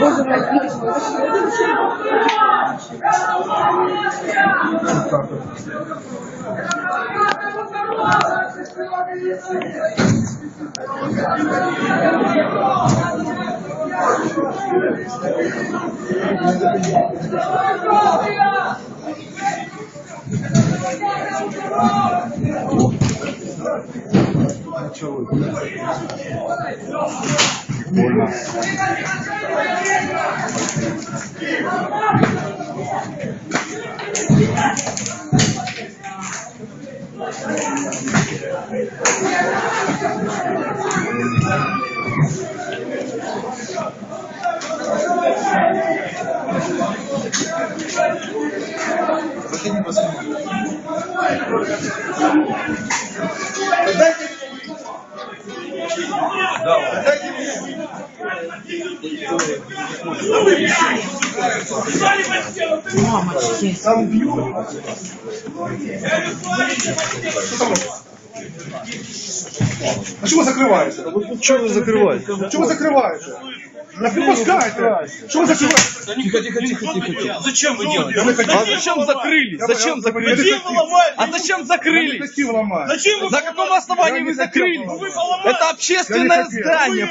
Боже мой, 몰라. Последний последний. Дайте Да, дайте мне. Видишь, мы зашли. А чего закрываете? Чего вы закрываете? Чего вы закрываете? Да пропускайте! Что вы закрываете? Тихо, тихо, тихо, тихо, тихо. Зачем вы делаете? А зачем закрыли? Зачем закрыли? А зачем закрыли? На каком основании вы закрыли? Это общественное здание.